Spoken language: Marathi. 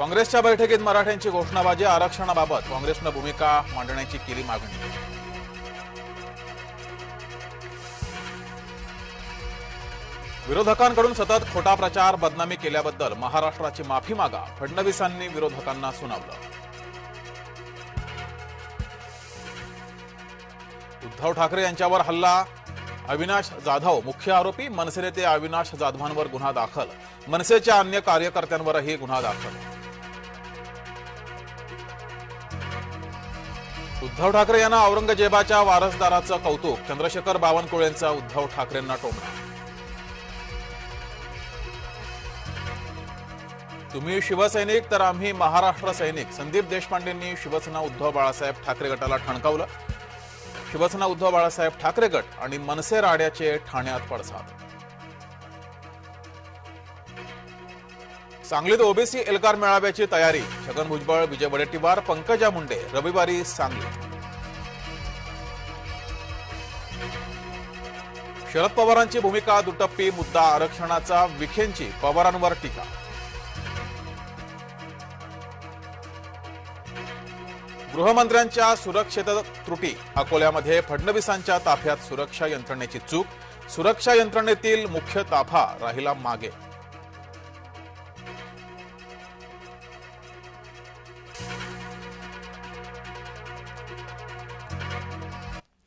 काँग्रेसच्या बैठकीत मराठ्यांची घोषणाबाजी आरक्षणाबाबत काँग्रेसनं भूमिका मांडण्याची केली मागणी. विरोधकांकडून सतत खोटा प्रचार बदनामी केल्याबद्दल महाराष्ट्राची माफी मागा फडणवीसांनी विरोधकांना सुनावलं. उद्धव ठाकरे यांच्यावर हल्ला अविनाश जाधव मुख्य आरोपी मनसे नेते अविनाश जाधवांवर गुन्हा दाखल. मनसेच्या अन्य कार्यकर्त्यांवरही गुन्हा दाखल. उद्धव ठाकरे यांना औरंगजेबाच्या वारसदाराचं कौतुक चंद्रशेखर बावनकुळेंचा उद्धव ठाकरेंना टोमणा. तुम्ही शिवसैनिक तर आम्ही महाराष्ट्र सैनिक. संदीप देशपांडेंनी शिवसेना उद्धव बाळासाहेब ठाकरे गटाला ठणकावलं. शिवसेना उद्धव बाळासाहेब ठाकरे गट आणि मनसे राड्याचे ठाण्यात पडसाद. सांगलीत ओबीसी एल्गार मेळाव्याची तयारी. छगन भुजबळ विजय वडेट्टीवार पंकजा मुंडे रविवारी सांगली. शरद पवारांची भूमिका दुटप्पी मुद्दा आरक्षणाचा विखेंची पवारांवर टीका. गृहमंत्र्यांच्या सुरक्षेत त्रुटी. अकोल्यामध्ये फडणवीसांच्या ताफ्यात सुरक्षा यंत्रणेची चूक. सुरक्षा यंत्रणेतील मुख्य ताफा राहिला मागे.